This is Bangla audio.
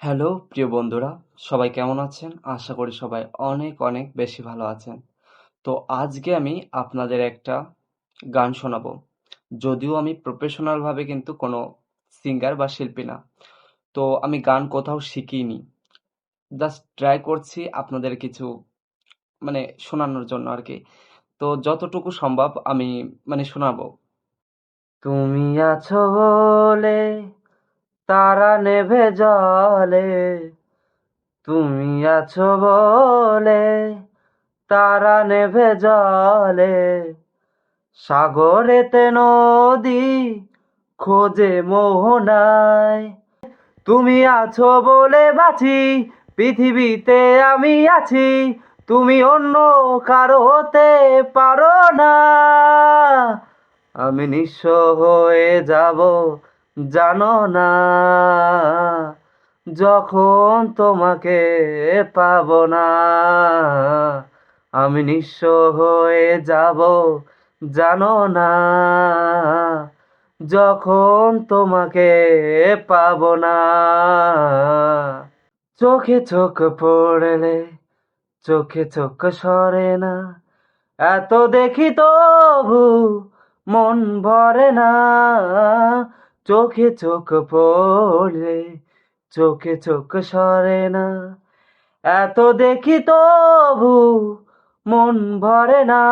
হ্যালো, প্রিয় বন্ধুরা, সবাই কেমন আছেন? আশা করি সবাই অনেক অনেক বেশি ভালো আছেন। তো আজকে আমি আপনাদের একটা গান শোনাবো। যদিও আমি প্রফেশনালভাবে কিন্তু কোনো সিঙ্গার বা শিল্পী না। তো আমি গান কোথাও শিখিনি। জাস্ট ট্রাই করছি আপনাদের কিছু মানে শোনানোর জন্য আর কি তো যতটুকু সম্ভব আমি মানে শোনাবো। তুমি আছো বলে তারা নেভে জলে, তুমি আছো বলে তারা নেভে জলে। সাগরেতে নদী খোঁজে মোহনায় তুমি আছো বলে বাঁচি পৃথিবীতে আমি আছি, তুমি অন্য কারও হতে পারো না। আমি নিঃস্ব হয়ে যাব জানো না, যখন তোমাকে পাবো না, আমি নিঃস্ব হয়ে যাব, জানো না, যখন তোমাকে পাব না। চোখে চোখ পড়লে, চোখে চোখ সরে না, এত দেখি তবু মন ভরে না। চোখে চোখ পড়লে চোখে চোখ সরে না। এত দেখি তবু মন ভরে না।